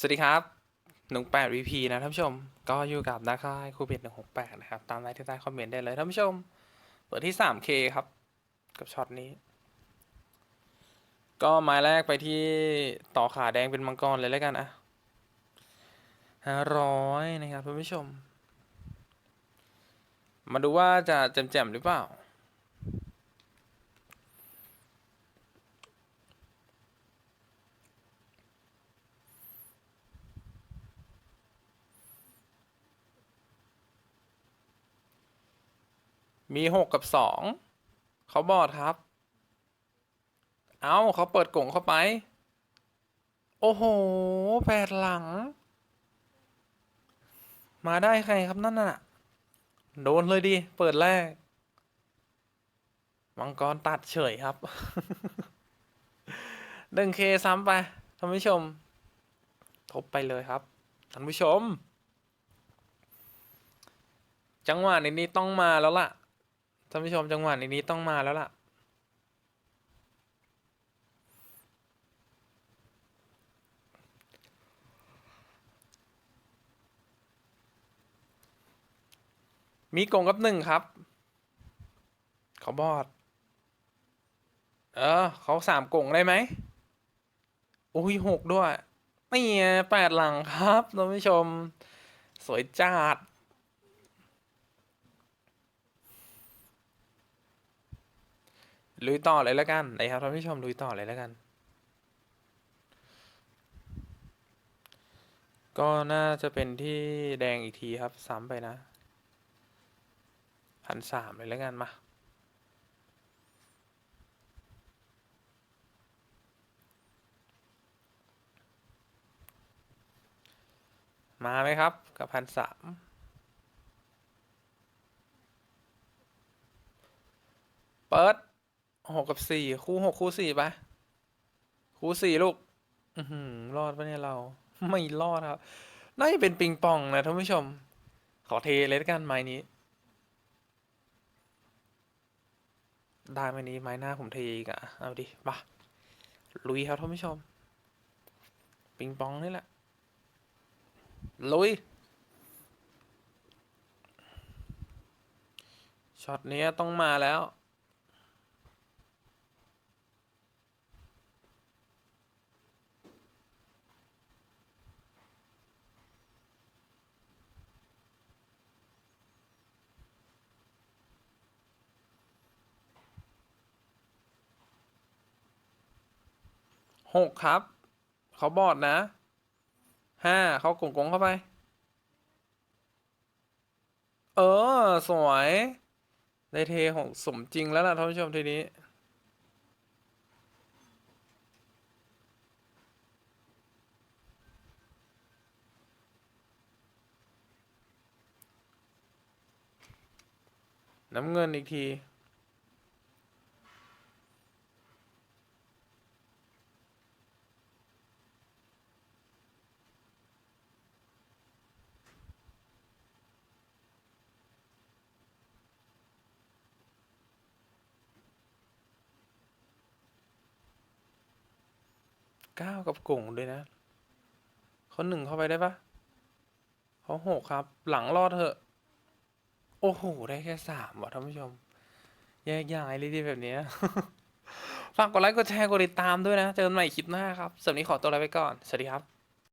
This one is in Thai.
สวัสดีครับหนึ่งแปด VP นะท่านผู้ชม ก็อยู่กับนาค่ายคูเบตหนึ่งหกแปดนะครับ ตามไลน์ที่ใต้คอมเมนต์ได้เลยท่านผู้ชม เปิดที่สามเคครับ กับช็อตนี้ ก็ไม้แรกไปที่ต่อขาแดงเป็นมังกรเลยแล้วกันอะห้าร้อยนะครับท่านผู้ชม มาดูว่าจะแจ่มๆหรือเปล่า มีหกกับสองเขาบอดครับ เอาเขาเปิดกล่องเข้าไป โอ้โหแปดหลัง มาได้ใครครับนั่นน่ะ โดนเลยดิเปิดแรก มังกรตัดเฉยครับหนึ่งเคซ้ำไปท่านผู้ชม ทบไปเลยครับท่านผู้ชม จังหวะนี้ต้องมาแล้วล่ะ ท่านผู้ชมจังหวะนี้นี้ต้องมาแล้วล่ะ มีกงกับหนึ่งครับ เขาบอด เออ เขาสามกงได้ไหมโอ้ยหกด้วยนี่แปดหลังครับท่านผู้ชม สวยจัด ลุยต่อเลยแล้วกันนะครับท่านผู้ชมลุยต่อเลยแล้วกัน ก็น่าจะเป็นที่แดงอีกทีครับ ซ้ำไปนะพันสามเลยแล้วกันมามาไหมครับ กับพันสามเปิด หกกับสี่คู่หกคู่สี่ไปคู่สี่ลูก อือหือรอดปะเนี่ยเรา ไม่รอดครับน่าจะเป็นปิงปองนะท่านผู้ชม ขอเทเลยกันไม้นี้ ได้ไม้นี้ไม้หน้าผมเทอีกอะเอาดิมาลุยครับท่านผู้ชม ปิงปองนี่แหละ ลุยช็อตนี้ต้องมาแล้ว หกครับ เขาบอดนะห้าเขากงกงเข้าไป เออ สวย ได้เทของสมจริงแล้วล่ะท่านผู้ชมทีนี้ น้ำเงินอีกที เก้ากับกงด้วยนะเขาหนึ่งเข้าไปได้ปะเขาหกครับ หลังรอดเถอะ โอ้โห ได้แค่สามว่ะท่านผู้ชม แยกย้ายเลยดีแบบนี้ฝากกดไลค์กดแชร์กดติดตามด้วยนะ เจอกันใหม่คลิปหน้าครับสำหรับวันนี้ขอตัวลาไปก่อน สวัสดีครับ